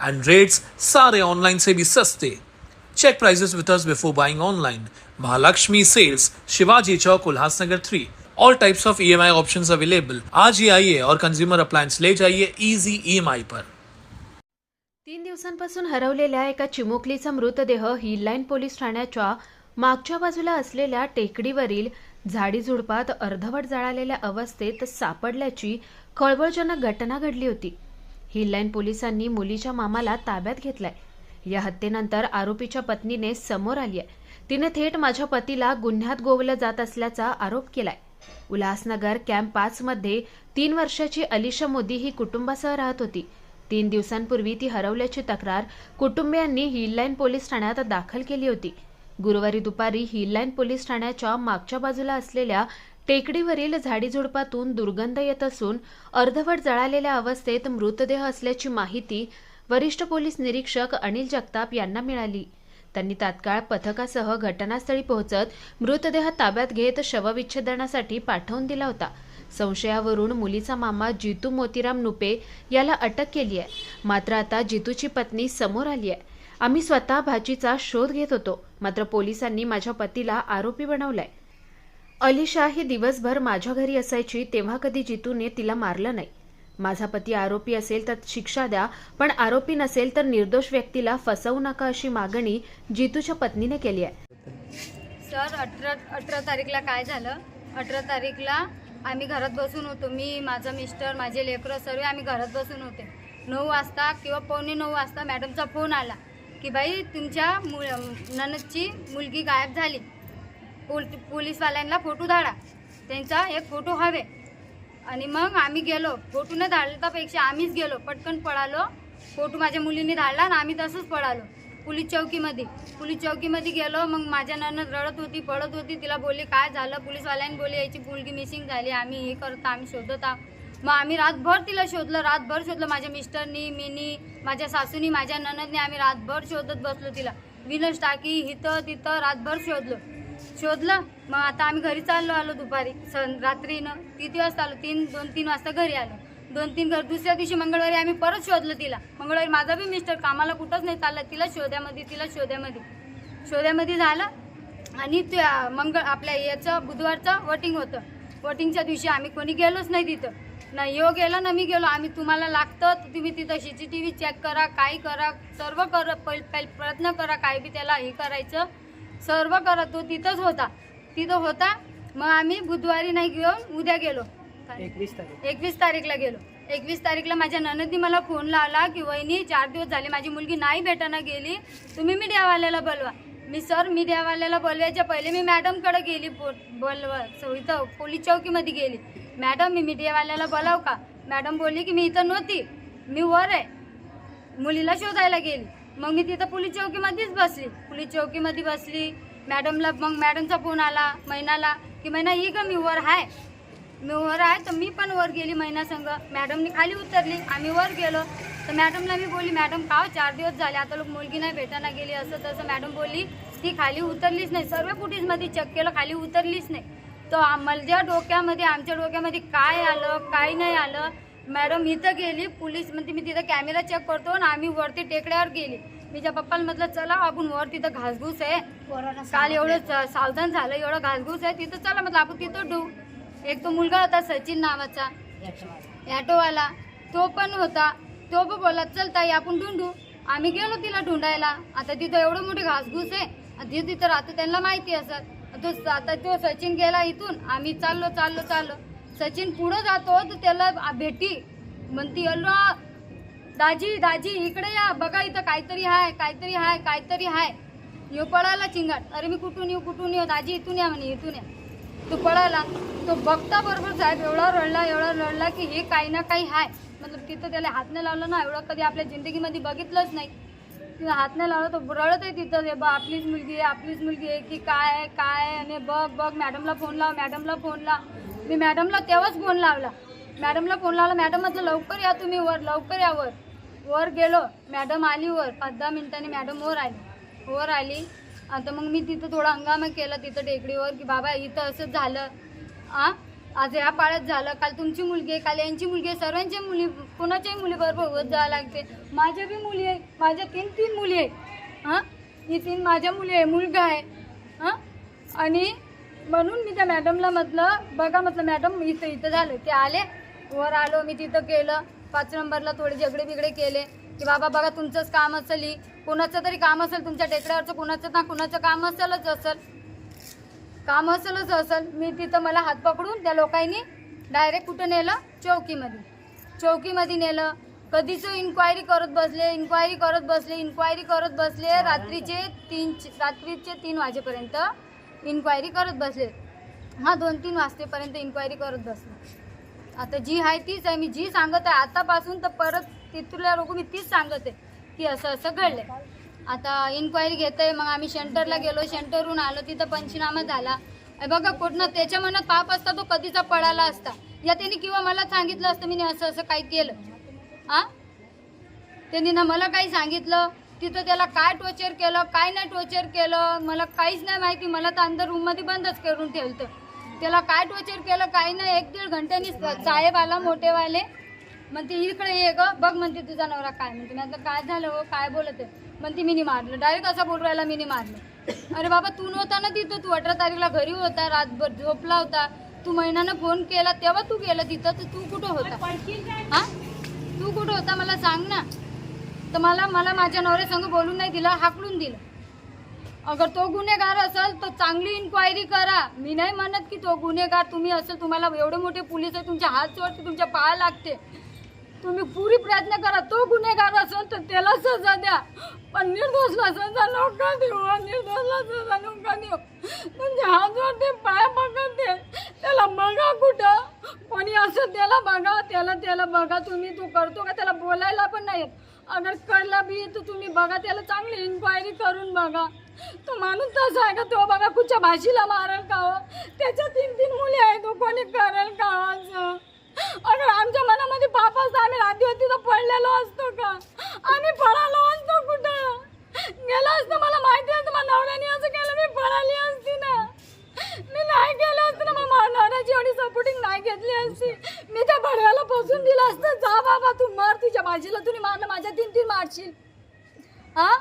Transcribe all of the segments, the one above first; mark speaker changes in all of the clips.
Speaker 1: and rates sare online se bhi saste check prices with us before buying online. Mahalakshmi sales shivaji chowk ulhasnagar 3 all types of EMI options available आज ही आइए और consumer appliance ले जाइए M I पर
Speaker 2: तीन दिवसांपासून हरवलेल्या एका चिमुकलीचा मृतदेह हिललाईन पोलीस ठाण्याच्या मागच्या बाजूला असलेल्या टेकडीवरील झाडीझुडपात अर्धवट जळालेल्या अवस्थेत सापडल्याची खळबळजनक घटना घडली होती. हिललाईन पोलिसांनी मुलीच्या मामाला ताब्यात घेतलाय. या हत्येनंतर आरोपीच्या पत्नीने समोर आली आहे तिने थेट माझ्या पतीला गुन्ह्यात गोवलं जात असल्याचा आरोप केलाय. उल्हासनगर कॅम्प पाच मध्ये तीन वर्षाची अलिशा मोदी ही कुटुंबासह राहत होती. तीन दिवसांपूर्वी ती हरवल्याची तक्रार कुटुंबियांनी हिललाईन पोलीस ठाण्यात दाखल केली होती. गुरुवारी दुपारी हिललाईन पोलीस ठाण्याच्या मागच्या बाजूला असलेल्या टेकडीवरील झाडीझुडपातून दुर्गंध येत असून अर्धवट जळालेल्या अवस्थेत मृतदेह असल्याची माहिती वरिष्ठ पोलीस निरीक्षक अनिल जगताप यांना मिळाली. त्यांनी तात्काळ पथकासह घटनास्थळी पोहोचत मृतदेह ताब्यात घेत शवविच्छेदनासाठी पाठवून दिला होता. संशयावरून मुलीचा मामा जितू मोतीराम नुपे याला अटक केली आहे. मात्र आता जितूची पत्नी समोर आली आहे. आम्ही स्वतः भाचीचा शोध घेत होतो. मात्र पोलिसांनी माझ्या पतीला आरोपी बनवलाय. अलिशा ही दिवसभर माझ्या घरी असायची तेव्हा कधी जितूने तिला मारलं नाही. माझा पती आरोपी असेल तर शिक्षा द्या पण आरोपी नसेल तर निर्दोष व्यक्तीला फसवू नका अशी मागणी जितूच्या पत्नीने केली आहे.
Speaker 3: सर अठरा अठरा तारीखला काय झालं? अठरा तारीखला आम्ही घरात बसून होतो. मी माझं मिस्टर माझे लेकरं सर्व आम्ही घरात बसून होते. नऊ वाजता किंवा पावणे नऊ वाजता मॅडमचा फोन आला की बाई तुमच्या मु ननदची मुलगी गायब झाली. पोल पोलीसवाल्यांना फोटो धाडा. त्यांचा एक फोटो हवे. आणि मग आम्ही गेलो. फोटो न धाडल्यापेक्षा आम्हीच गेलो. पटकन पळालो. फोटो माझ्या मुलीने धाडला आणि आम्ही तसंच पळालो. पोलीस चौकीमध्ये. पोलीस चौकीमध्ये गेलो. मग माझ्या ननद रडत होती पळत होती. तिला बोलली काय झालं? पोलीसवाल्यांनी बोलली याची मुलगी मिसिंग झाली. आम्ही हे करत आम्ही शोधत आहोत. मग आम्ही रातभर तिला शोधलं. रातभर शोधलं. माझ्या मिस्टरनी मीनी माझ्या सासूनी माझ्या ननदने आम्ही रातभर शोधत बसलो तिला. विनस टाकी इथं तिथं रातभर शोधलो. शोधलं. मग आता आम्ही घरी चाललो आलो दुपारी. सन रात्रीनं किती वाजता आलो? तीन दोन तीन वाजता घरी आलो. दोन तीन घर दुसऱ्या दिवशी मंगळवारी आम्ही परत शोधलं तिला. मंगळवारी माझा बी मिस्टर कामाला कुठंच नाही चाललं तिला शोध्यामध्ये तिला शोध्यामध्ये. शोध्यामध्ये झालं. आणि त्या मंगळ आपल्या याचं बुधवारचं वोटिंग होतं. वोटिंगच्या दिवशी आम्ही कोणी गेलोच नाही तिथं. ना यो गेलो ना मी गेलो. आम्ही तुम्हाला लागतं तर तुम्ही तिथं C C T V check करा काय करा सर्व कर पहिले पै- प्रयत्न करा काय बी त्याला हे करायचं. सर्व करा तो तिथंच होता. तिथं होता. मग आम्ही बुधवारी नाही घेऊन उद्या गेलो.
Speaker 4: एकवीस तारीख.
Speaker 3: एकवीस तारीखला गेलो. एकवीस तारीखला माझ्या ननदनी मला फोन लावला की वहिनी चार दिवस झाले माझी मुलगी नाही भेटायला गेली. तुम्ही मीडियावाल्याला बोलवा. मी सर मीडियावाल्याला बोलवायच्या पहिले मी मॅडमकडे गेली पो बोलवा सो इथं पोलीस चौकीमध्ये गेली. मॅडम मी मीडियावाल्याला बोलाव का? मॅडम बोलली की मी इथं नव्हती. मी वर आहे. मुलीला शोधायला गेली. मग मी तिथं पोलीस चौकीमध्येच बसली. पोलीस चौकीमध्ये बसली. मॅडमला मग मॅडमचा फोन आला महिनाला की महिना ही का मी वर आहे मी वर आहे तर मी पण वर गेली महिना संघ मॅडमनी खाली उतरली आम्ही वर गेलो. तर मॅडमला मी बोलली मॅडम का हो, चार दिवस झाले? आता लोक मुलगी नाही भेटायला गेली असं तसं. मॅडम बोलली ती खाली उतरलीच नाही. सर्व फुटीजमध्ये चेक केलं खाली उतरलीच नाही. तर माझ्या डोक्यामध्ये आमच्या डोक्यामध्ये काय आलं काय नाही आलं मॅडम इथं गेली पोलीस म्हणते मी तिथं कॅमेरा चेक करतो आणि आम्ही वरती टेकड्यावर गेली. मी त्या पप्पाला म्हटलं चला आपण वर तिथं घासघूस आहे. काल एवढं सावधान झालं एवढं घासघूस आहे तिथं चला म्हटलं आपण तिथं डू. एक तो मुलगा होता सचिन नावाचा. ॲटोवाला. तो पण होता. तो पण बोला चल ताई आपण ढूंढू. आम्ही गेलो तिला ढूंढायला. आता तिथं एवढं मोठे घासघूस आहे. आणि ते तिथं राहतं त्यांना माहिती असत. तो आता तो सचिन गेला इथून. आम्ही चाललो चाललो चाललो. सचिन पुढं जातो तर त्याला भेटी. म्हणती अल्लो दाजी दाजी इकडे या. बघा इथं काहीतरी हाय काहीतरी हाय काहीतरी हाय. येऊ पळाला चिंगाट. अरे मी कुठून येऊ कुठून येऊ? दाजी इथून या म्हणे इथून या. तो पळाला. तो बघता बरोबर साहेब एवढा रडला एवढा रडला की हे काही ना काही हाय. मतलब तिथं त्याला हात नाही लावलं ना एवढं कधी आपल्या जिंदगीमध्ये बघितलंच नाही. तिथं हात नाही लावला तो रडत आहे तिथं. हे बा आपलीच मुलगी आहे आपलीच मुलगी आहे की काय आहे काय आहे? आणि बघ बघ मॅडमला फोन लाव मॅडमला फोन लाव. मी मॅडमला तेव्हाच फोन लावला. मॅडमला फोन लावला मॅडम म्हटलं लवकर या तुम्ही वर लवकर या वर. वर गेलो. मॅडम आली वर. पाच दहा मिनिटांनी मॅडम वर आली. वर आली. आता मग मी तिथं थोडा हंगामा केला तिथं टेकडीवर की बाबा इथं असंच झालं. आ? आज या पाळ्यात झालं. काल तुमची मुलगी आहे काल यांची मुलगी आहे सर्वांची मुली कोणाच्याही मुलीबरोबर होत जावं लागते. माझ्या बी मुली आहे. माझ्या तीन तीन मुली आहे. हां ही तीन माझ्या मुली आहे मुलगा आहे. हां आणि म्हणून मी त्या मॅडमला म्हटलं बघा म्हटलं मॅडम इथं इथं झालं. ते आले. वर आलो मी तिथं केलं. पाच नंबरला थोडे झगडे बिगडे केले. की बाबा बघा तुमचंच काम असेल ही. कोणाचं तरी काम असेल तुमच्या टेकड्यावरचं कोणाचं ना कोणाचं काम असेलच असेल. काम असेलच असेल. मी तिथं मला हात पकडून त्या लोकांनी डायरेक्ट कुठं नेलं? चौकीमध्ये. चौकीमध्ये नेलं. कधीच इन्क्वायरी करत बसले इन्क्वायरी करत बसले इन्क्वायरी करत बसले. रात्रीचे तीन रात्रीचे तीन वाजेपर्यंत इन्क्वायरी करत बसले. हा दोन तीन वाजतेपर्यंत इन्क्वायरी करत बसले. आता जी आहे तीच आहे. मी जी सांगत आहे आतापासून तर परत तिथल्या लोक मी तीच सांगत आहे की असं असं घडलंय. आता इन्क्वायरी घेत आहे मग आम्ही सेंटरला गेलो. सेंटरहून आलो तिथं पंचनामा झाला. हे बघा कुठनं त्याच्या मनात पाप असता तो कधीचा पळाला असता. या त्यांनी किंवा मला सांगितलं असतं मी असं असं काही केलं. आ? त्यांनी ना मला काही सांगितलं. तिथं त्याला काय टोचर केलं काय नाही टोचर केलं मला काहीच नाही माहिती. मला तर अंदर रूममध्ये बंदच करून ठेवतं त्याला काय टोचर केलं काही नाही. एक दीड घंट्यानी साहेब आला मोठेवाले. म्हणते इकडे ये ग. बघ म्हणते तुझा नवरा काय? म्हणते मी काय झालं हो? काय बोलत आहे? म्हणते मिनी मारलं. डायरेक्ट असा बोल राहिला मिनी मारलं. अरे बाबा तू नव्हता ना तिथं? तू अठरा तारीखला घरी होता. रातभर झोपला होता. तू महिन्यानं फोन केला. तेव्हा तू गेला तिथं? तर तू कुठं होता? हा? तू कुठं होता? मला सांग ना. तर मला मला माझ्या नवऱ्यासंग बोलून नाही दिलं हाकलून दिलं. अगर तो गुन्हेगार असेल तर चांगली इन्क्वायरी करा. मी नाही म्हणत की तो गुन्हेगार तुम्ही असेल तुम्हाला एवढे मोठे पोलीस आहे तुमच्या हात तुमच्या पाया लागते. तुम्ही पुरी प्रयत्न करा तो गुन्हेगार असेल तर त्याला सजा द्या. पण निर्दोषला सजा नका देऊ निर्दोषला सजा नका देऊ हो. तुमच्या हात जोडते पाय पकडते. त्याला बघा कुठं. कोणी असं त्याला बघा त्याला त्याला बघा. तुम्ही तू करतो का? त्याला बोलायला अगर कळलं बी तर तुम्ही बघा त्याला चांगली इन्क्वायरी करून बघा. तो माणूस तसा आहे का तो बघा कुठच्या भाषेला मारेल का हो? त्याच्या तीन तीन मुली आहेत तो कोणी करेल का हो असं? अगर आमच्या मनामध्ये पाप असतं आम्ही होती तर पडलेलो असतो का? आम्ही पळालो असतो कुठं गेलं असतं मला माहिती असतं माझ्या नवऱ्याने असं केलं मी पळाली असती ना मी नाही केलं असतं ना मग माझ्या नवऱ्याची एवढी सपोर्टिंग नाही घेतली असती मी त्या भडव्याला बसून दिलं असतं जा बाबा तू मर तुझ्या भाजीला तुम्ही मारलं माझ्या तीन तीन मारशील हा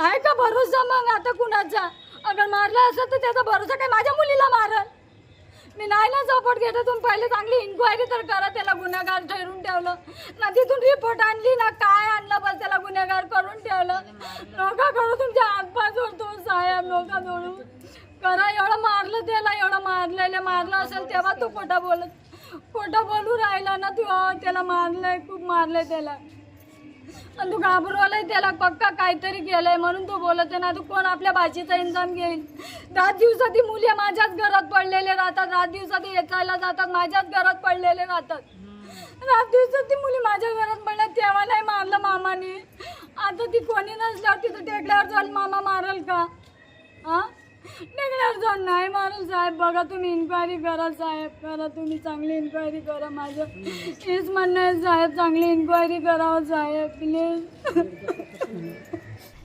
Speaker 3: आहे का भरोसा मग आता कुणाचा? अगर मारला असेल तर त्याचा भरोसा काय माझ्या मुलीला मारल? मी नाही ना सपोर्ट घेत तुम्ही पहिले चांगली इन्क्वायरी तर करा त्याला गुन्हेगार ठरून ठेवलं. ना तिथून रिपोर्ट आणली ना काय आणलं बस त्याला गुन्हेगार करून ठेवलं. नका करू तुमच्या हातपाय जोडतो साहेब नका जोडू करा एवढं मारलं त्याला एवढं मारलेलं मारलं असेल तेव्हा तू खोटा बोलत खोटा बोलू राहिला ना तू त्याला मारलंय खूप मारलंय त्याला. आणि तू घाबरवलंय त्याला पक्का काहीतरी केलंय म्हणून तू बोलत आहे ना तू कोण आपल्या भाषेचा इंजाम घेईल? रात दिवसात ती मुली माझ्याच घरात पडलेले राहतात रात दिवसात येतायला जातात माझ्याच घरात पडलेले राहतात. रात दिवसात ती मुली माझ्या घरात पडल्या तेव्हा नाही मारलं मामाने. आता ती कोणी नसल्यावर तिथं टेकल्यावर जाऊन मामा मारल का? हा? टेकल्यावर जाऊन नाही मारल साहेब बघा तुम्ही इन्क्वायरी करा साहेब करा तुम्ही चांगली इन्क्वायरी करा माझं. हेच म्हणणं आहे साहेब चांगली इन्क्वायरी करावं साहेब प्लीज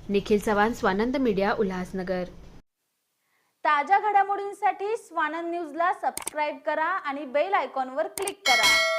Speaker 2: निखिल चव्हाण स्वानंद मीडिया उल्हासनगर.
Speaker 4: ताज्या घडामोडींसाठी स्वानंद न्यूजला सबस्क्राईब करा आणि बेल आयकॉनवर क्लिक करा.